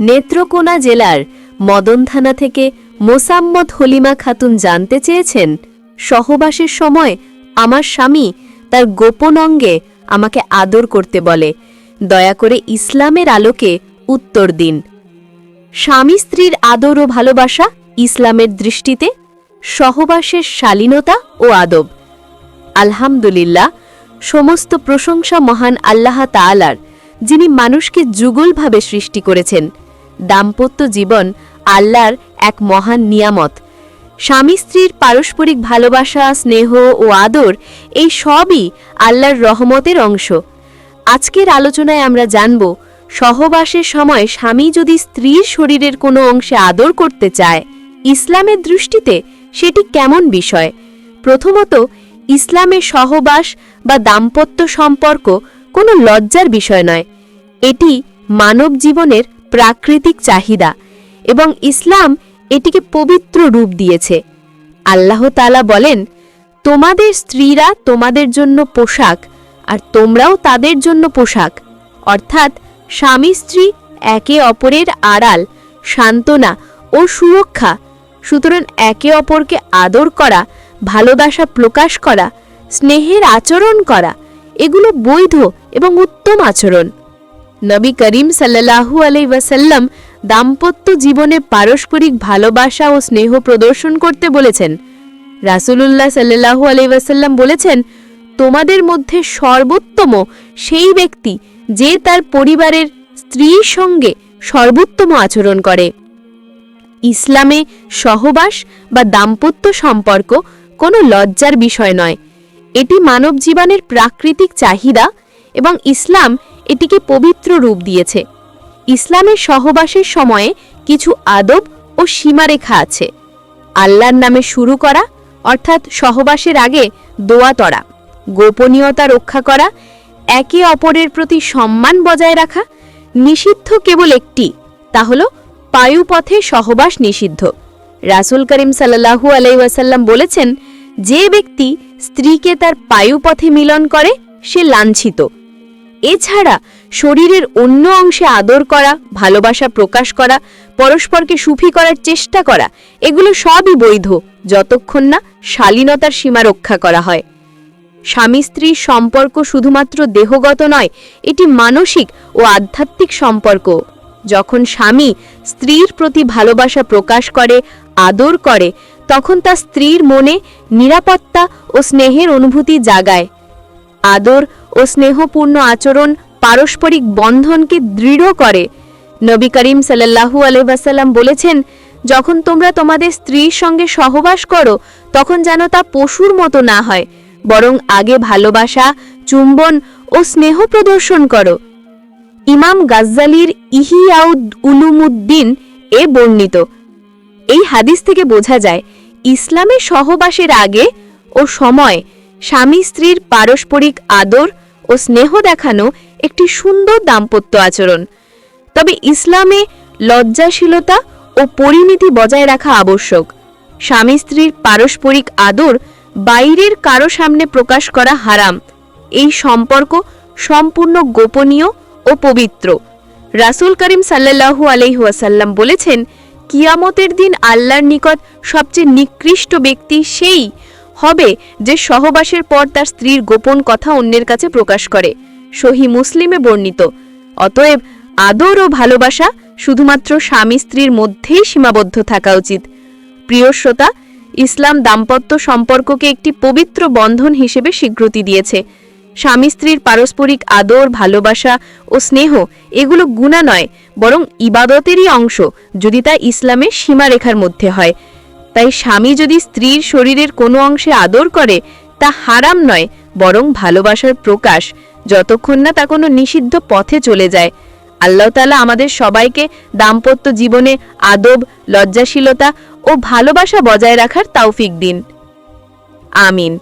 নেত্রকোনা জেলার মদন থানা থেকে মোসাম্মদ হলিমা খাতুন জানতে চেয়েছেন, সহবাসের সময় আমার স্বামী তার গোপন অঙ্গে আমাকে আদর করতে বলে, দয়া করে ইসলামের আলোকে উত্তর দিন। স্বামী স্ত্রীর আদর ও ভালোবাসা ইসলামের দৃষ্টিতে, সহবাসের শালীনতা ও আদব। আলহামদুলিল্লাহ, সমস্ত প্রশংসা মহান আল্লাহ তালার যিনি মানুষকে যুগলভাবে সৃষ্টি করেছেন। দাম্পত্য জীবন আল্লাহর এক মহান নিয়ামত। স্বামী স্ত্রীর পারস্পরিক ভালোবাসা, স্নেহ ও আদর এই সবই আল্লাহর রহমতের অংশ। আজকের আলোচনায় আমরা জানব, সহবাসের সময় স্বামী যদি স্ত্রীর শরীরের কোনো অংশে আদর করতে চায়, ইসলামের দৃষ্টিতে সেটি কেমন বিষয়? প্রথমত ইসলামের সহবাস বা দাম্পত্য সম্পর্ক কোনো লজ্জার বিষয় নয়। এটি মানব জীবনের প্রাকৃতিক চাহিদা এবং ইসলাম এটিকে পবিত্র রূপ দিয়েছে। আল্লাহ তালা বলেন, তোমাদের স্ত্রীরা তোমাদের জন্য পোশাক আর তোমরাও তাদের জন্য পোশাক। অর্থাৎ স্বামী স্ত্রী একে অপরের আড়াল, সান্ত্বনা ও সুরক্ষা। সুতরাং একে অপরকে আদর করা, ভালোবাসা প্রকাশ করা, স্নেহের আচরণ করা, এগুলো বৈধ এবং উত্তম আচরণ। নবী করিম সাল্লাহু আলাই ওয়াসাল্লাম দাম্পত্য জীবনে পারস্পরিক ভালোবাসা ও স্নেহ প্রদর্শন করতে বলেছেন। রাসূলুল্লাহ সাল্লাহু আলাই ওয়াসাল্লাম বলেছেন, তোমাদের মধ্যে সর্বোত্তম সেই ব্যক্তি যে তার পরিবারের স্ত্রীর সঙ্গে সর্বোত্তম আচরণ করে। ইসলামে সহবাস বা দাম্পত্য সম্পর্ক কোনো লজ্জার বিষয় নয়। এটি মানব জীবনের প্রাকৃতিক চাহিদা এবং ইসলাম এটিকে পবিত্র রূপ দিয়েছে। ইসলামের সহবাসের সময়ে কিছু আদব ও সীমারেখা আছে। আল্লাহর নামে শুরু করা, অর্থাৎ সহবাসের আগে দোয়া তরা, গোপনীয়তা রক্ষা করা, একে অপরের প্রতি সম্মান বজায় রাখা, নিষিদ্ধ কেবল একটি, তা হল পায়ুপথে সহবাস নিষিদ্ধ। রাসুল করিম সাল্লাহু আলাইসাল্লাম বলেছেন, যে ব্যক্তি স্ত্রীকে তার পায়ুপথে মিলন করে, সে লাঞ্ছিত। এছাড়া শরীরের অন্য অংশে আদর করা, ভালোবাসা প্রকাশ করা, পরস্পরকে সুফি করার চেষ্টা করা, এগুলো সবই বৈধ, যতক্ষণ না শালীনতার সীমা রক্ষা করা হয়। স্বামী স্ত্রীর সম্পর্ক শুধুমাত্র দেহগত নয়, এটি মানসিক ও আধ্যাত্মিক সম্পর্ক। যখন স্বামী স্ত্রীর প্রতি ভালোবাসা প্রকাশ করে, আদর করে, তখন তা স্ত্রীর মনে নিরাপত্তা ও স্নেহের অনুভূতি জাগায়। আদর ও স্নেহপূর্ণ আচরণ পারস্পরিক বন্ধনকে দৃঢ় করে। নবী করিম সাল্লাহু আলহাসাল্লাম বলেছেন, যখন তোমরা তোমাদের স্ত্রীর সঙ্গে সহবাস করো, তখন যেন তা পশুর মতো না হয়, বরং আগে ভালোবাসা, চুম্বন ও স্নেহ প্রদর্শন করো। ইমাম গাজ্জালির ইহিয়াউদ উলুমুদ্দিন এ বর্ণিত। এই হাদিস থেকে বোঝা যায়, ইসলামে সহবাসের আগে ও সময় স্বামী স্ত্রীর পারস্পরিক আদর ও স্নেহ দেখানো একটি সুন্দর দাম্পত্য আচরণ। তবে ইসলামে লজ্জাশীলতা ও পরিমিতি বজায় রাখা আবশ্যক। স্বামী স্ত্রীর পারস্পরিক আদর বাইরের কারও সামনে প্রকাশ করা হারাম। এই সম্পর্ক সম্পূর্ণ গোপনীয় ও পবিত্র। রাসূল করিম সাল্লাল্লাহু আলাইহুয়াসাল্লাম বলেছেন, কিয়ামতের দিন আল্লাহর নিকট সবচেয়ে নিকৃষ্ট ব্যক্তি সেই হবে যে সহবাসের পর তার স্ত্রীর গোপন কথা অন্যের কাছে প্রকাশ করে। সহি মুসলিমে বর্ণিত। অতএব আদর ও ভালোবাসা শুধুমাত্র স্বামী স্ত্রীর মধ্যেই সীমাবদ্ধ থাকা উচিত। প্রিয় শ্রোতা, ইসলাম দাম্পত্য সম্পর্ককে একটি পবিত্র বন্ধন হিসেবে স্বীকৃতি দিয়েছে। স্বামী স্ত্রীর পারস্পরিক আদর, ভালোবাসা ও স্নেহ এগুলো গুণা নয়, বরং ইবাদতেরই অংশ, যদি তা ইসলামের সীমারেখার মধ্যে হয়। তাই স্বামী যদি স্ত্রীর শরীরের কোনো অংশে আদর করে, তা হারাম নয়, বরং ভালোবাসার প্রকাশ। যতক্ষণ না তা কোনো নিষিদ্ধ পথে চলে যায়। আল্লাহ তালা আমাদের সবাইকে দাম্পত্য জীবনে আদব, লজ্জাশীলতা ও ভালোবাসা বজায় রাখার তাওফিক দিন। আমিন।